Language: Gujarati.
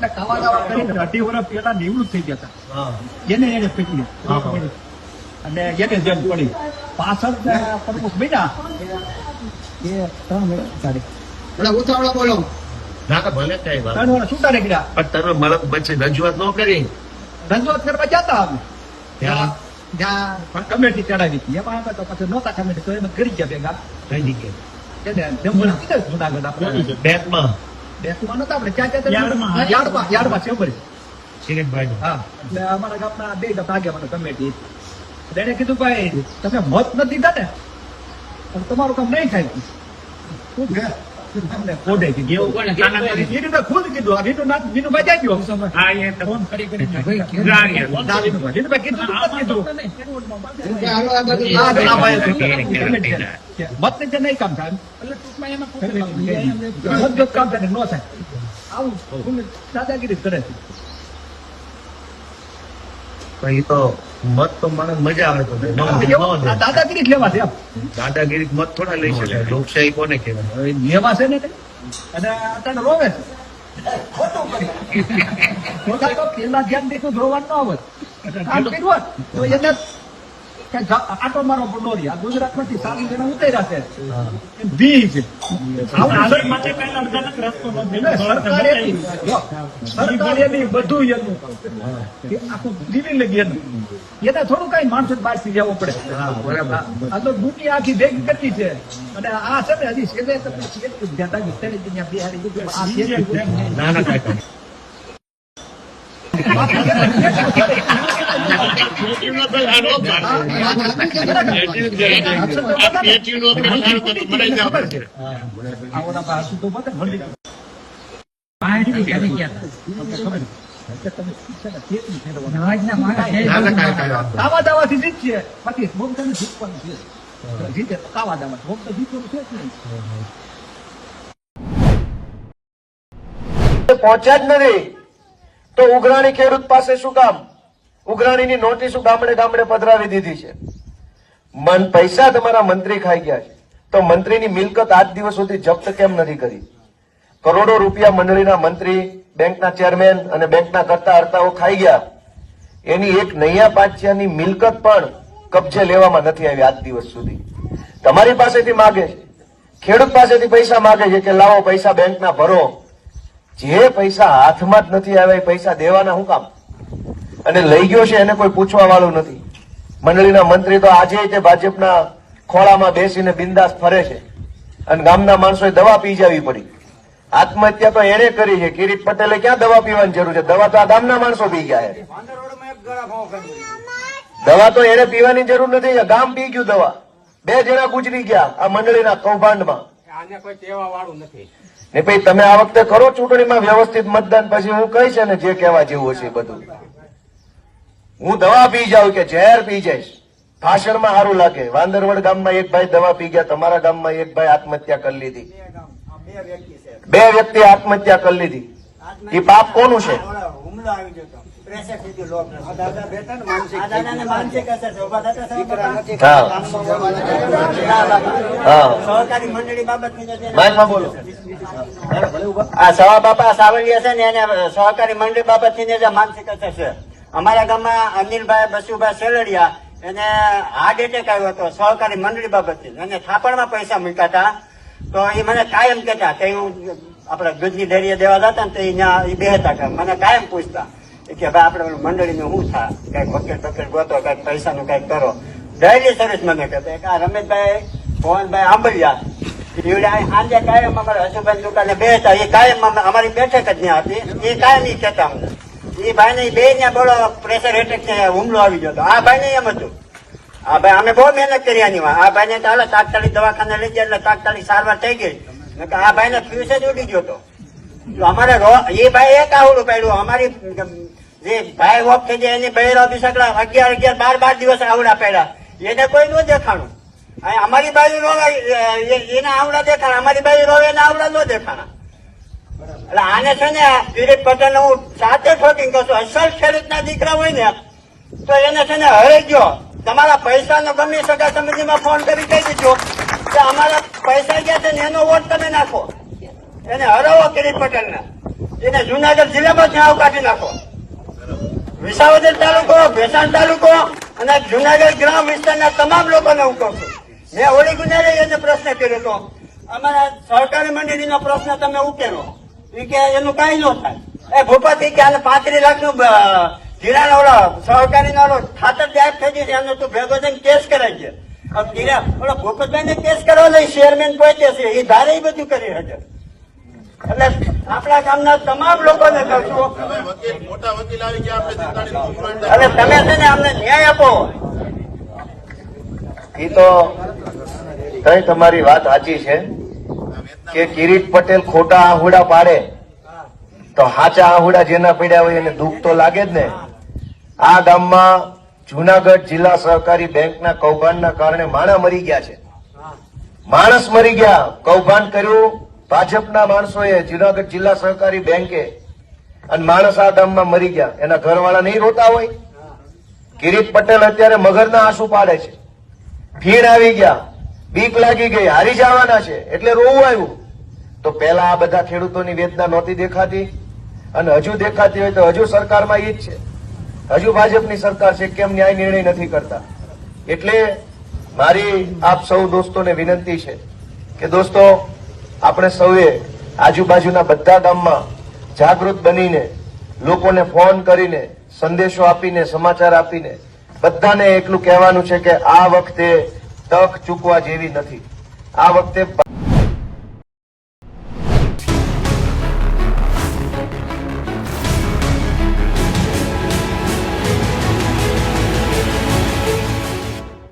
એટલે ખાવા દાવા કરીને અઢી વર્ષ પહેલા નિવૃત્ત થઈ ગયા હતા. એને એને ફેંકી અને એને જેમ પડી. પાછળ પ્રમુખ બન્યા. એ ત્રણ મિનિટ ઉતાવળા બોલો. ના તો ભલે કઈ વાત. ત્રણ વર્ષ છૂટા નીકળ્યા. પણ તમે મારા પછી રજૂઆત ન કરી. રજૂઆત કરવા જતા અમે. ત્યાં? ત્યાં પણ ચડાવી હતી. એમાં અમે તો પછી નહોતા કમિટી તો એમ કરી ગયા ભેગા. કઈ જગ્યાએ? એને બેંકમાં નહોતા આપણે. ત્યાં ત્યાં યાર્ડમાં. યાર્ડમાં યાર્ડમાં. છે ઉભરી. સિરીજભાઈ હા. એટલે અમારા ગામના બે ગામ આગળ મને કમિટી એટલે કીધું ભાઈ તમે મત નથી દીધા ને? તમારું કામ નહીં થાય. શું કે? ખુદ કીધું આ રીતુ નાથ વિનુભાઈ જાય ગયો હા, એ તો ફોન કરી કરીને ભાઈ, ના, વિનુભાઈ. વિનુભાઈ કીધું તો નથી કીધું. કે હાલો આ બાજુ હા, તો આ ભાઈ ક્યારે, ક્યારે, ક્યારે. મત ને. નહીં કામ થાય. એટલે ટૂંકમાં એમાં મત કામ થાય. ન થાય. આવું દાદાગીરી કરે છે. તો મત તો મને મજા આવે તો. દાદાગીરી લેવા છે દાદાગીરી મત થોડા લઈ શકે. લોકશાહી કોને કહેવાય? હવે લેવા છે ને અને અત્યારે રોવે છે. ખોટું કર્યું. પેલા ધ્યાન દેખું જોવાનું ન આવે કામ કર્યું તો એને આટો મારો. આ ગુજરાતમાંથી સારી જણા ઉતર્યા છે. બીજ બી છે. આવું આગળ માટે કઈ અડધાનક રસ્તો નથી. એટલે સરકાર એની જો, સરકાર એની બધું એનું આખું દિલ્હી લગી એનું. એને થોડું કઈ માણસો બહારથી જવું પડે. આ તો દુનિયા આખી ભેગી કરતી છે. અને આ છે ને હજી છેલ્લે તમે બિહારી પહોંચ્યા જ નથી. તો ઉઘરાણી ખેડૂત પાસે શું કામ? ઉઘરાણીની નોટિસો ગામડે ગામડે પધરાવી દીધી છે. મન પૈસા તમારા મંત્રી ખાઈ ગયા છે. તો મંત્રીની મિલકત આજ દિવસ સુધી જપ્ત કેમ નથી કરી? કરોડો રૂપિયા મંડળીના મંત્રી, બેંકના ચેરમેન અને બેંકના કરતા હર્તાઓ ખાઈ ગયા. એની એક નૈયા પાંચિયાની મિલકત પણ કબજે લેવામાં નથી આવી આજ દિવસ સુધી. તમારી પાસેથી માગે છે. ખેડૂત પાસેથી પૈસા માગે છે કે લાવો પૈસા બેંકના ભરો. જે પૈસા હાથમાં જ નથી આવ્યા એ પૈસા દેવાના શું કામ? અને લઈ ગયો છે એને કોઈ પૂછવા વાળું નથી. મંડળીના મંત્રી તો આજે તે ભાજપના ખોળામાં બેસીને બિંદાસ ફરે છે. અને ગામના માણસોએ દવા પી જવી પડી. આત્મહત્યા તો એને કરી છે. કિરીટ પટેલે ક્યાં દવા પીવાની જરૂર છે? દવા તો આ ગામના માણસો પી ગયા દવા તો એને પીવાની જરૂર નથી. ગામ પી ગયું દવા. બે જણા ગુજરી ગયા આ મંડળીના કૌભાંડમાં. ને ભાઈ તમે આ વખતે કરો ચૂંટણીમાં વ્યવસ્થિત મતદાન, પછી હું કહીશ ને જે કહેવા જેવું હશે બધું. હું દવા પી જાઉં કે ઝેર પી જઈશ? ભાષણમાં સારું લાગે. વાંદરવડ ગામમાં એક ભાઈ દવા પી ગયા તમારા ગામમાં એક ભાઈ આત્મહત્યા કરી લીધી. બે વ્યક્તિ આત્મહત્યા કરી લીધી. એ પાપ કોનું છે? સહકારી મંડળી છે ને, માઇકમાં બોલો. આ સવા બાપા સાવલિયા છે ને એને સહકારી મંડળી બાબતની જે માનસિક અસર છે. અમારા ગામમાં અનિલભાઈ, બસુભાઈ સેલડિયા એને હાર્ટ એટેક આવ્યો હતો, સહકારી મંડળી બાબતથી એને થાપણમાં પૈસા મૂક્યા હતા. તો એ મને કાયમ કહેતા કે હું આપણે દૂધની ડેરીએ દેવા જતા ને તો ત્યાં એ બેહતા કે મને કાયમ પૂછતા કે ભાઈ આપણે મંડળીનું શું થાય કંઈક વકીલ વકીલ ગોતો, કંઈક પૈસાનું કંઈક કરો. ડેલી સર્વિસ મને કહેતા. કે આ રમેશભાઈ ભવનભાઈ આંબલિયા ઈવડે આ સાંજે કાયમ અમારે હસુભાઈ દુકાને બેસતા એ કાયમ અમે- અમારી બેઠક જ ત્યાં હતી. એ કાયમ એ કહેતા અમને એ ભાઈ બે બોલો પ્રેશર છે હુમલો આવી ગયો આ ભાઈ એમ હતું. આ ભાઈ, અમે બહુ મહેનત કરી આની આ ભાઈ ને ચાલે તાત્કાલિક દવાખાને લઈ ગયા એટલે તાત્કાલિક સારવાર થઈ ગઈ. આ ભાઈ ને ફ્યુઝ ઉડી ગયો હતો અમારે એ ભાઈ એક આવડું પડ્યું. અમારી જે ભાઈ વોક થઈ જાય એની બહેરો સગડા અગિયાર અગિયાર, બાર બાર દિવસ આવડા પડ્યા. એને કોઈ ન દેખાણું. અમારી બાજુ રોવાય એના આવડા દેખાણા. અમારી બાજુ રોવે એના આવડા ન દેખાણા. એટલે આને છે ને કિરીટ પટેલ હું સાથે કહું છું, અસલ ખેડૂતના દીકરા હોય ને, તો એને છે ને હરે ગયો તમારા પૈસાનો ગમી સગા સમિતિમાં ફોન કરી કહી દીધો કે અમારા પૈસા ગયા છે ને, એનો વોટ તમે નાખો. એને હરાવો કિરીટ પટેલને. એને જુનાગઢ જિલ્લામાં ત્યાં કાઢી નાખો. વિસાવદર તાલુકો, ભેસાણ તાલુકો અને જુનાગઢ ગ્રામ વિસ્તારના તમામ લોકોને હું કહું છું. મેં હોળી ગુનારે એને પ્રશ્ન કર્યો હતો. અમારા સહકારી મંડળીનો પ્રશ્ન તમે ઉકેલો. એ કે એનું કઈ ન થાય. એ ભૂપત કે આને પાંત્રીસ લાખનું ધિરાણ ઓલો સહકારી નો ઓલો ખાતર ગાયબ થઈ જશે એનો તું ભેગો થઈને કેસ કરાઈ છે હવે ધિરા ઓલો ભૂપતભાઈ કેસ કરવા લઈ ચેરમેન પહોંચે છે. એ ધારે બધું કરી શકે. એટલે આપણા ગામના તમામ લોકોને કહું મોટા વકીલ આવી ગયા આપણે ચૂંટણી તમે છે ને અમને ન્યાય આપો. એ તો કઈ તમારી વાત સાચી છે. કે કિરીટ પટેલ ખોટા આહુડા પાડે, તો હાચા આહુડા જેના પડ્યા હોય એને દુઃખ તો લાગે જ ને. આ ગામમાં જુનાગઢ જિલ્લા સહકારી બેંકના કૌભાંડના કારણે માણા મરી ગયા છે. માણસ મરી ગયા. કૌભાંડ કર્યું ભાજપના માણસોએ જુનાગઢ જિલ્લા સહકારી બેંકે. અને માણસ આ ગામમાં મરી ગયા. એના ઘરવાળા નહીં રોતા હોય? કિરીટ પટેલ અત્યારે મગરના આંસુ પાડે છે. ભીડ આવી ગયા. બીક લાગી ગઈ. હારી જવાના છે. એટલે રોવું આવ્યું. તો પેલા આ બધા ખેડૂતોની વેદના નહોતી દેખાતી? અને હજુ દેખાતી હોય તો હજુ સરકારમાં ઈ જ છે. હજુ ભાજપની સરકાર છે, કેમ ન્યાય નિર્ણય નથી કરતા? એટલે મારી આપ સૌ દોસ્તોને વિનંતી છે કે દોસ્તો, આપણે સૌએ આજુબાજુના બધા ગામમાં જાગૃત બનીને, લોકોને ફોન કરીને, સંદેશો આપીને, સમાચાર આપીને, બધાને એટલું કહેવાનું છે કે આ વખતે તક ચૂકવા જેવી નથી. આ વખતે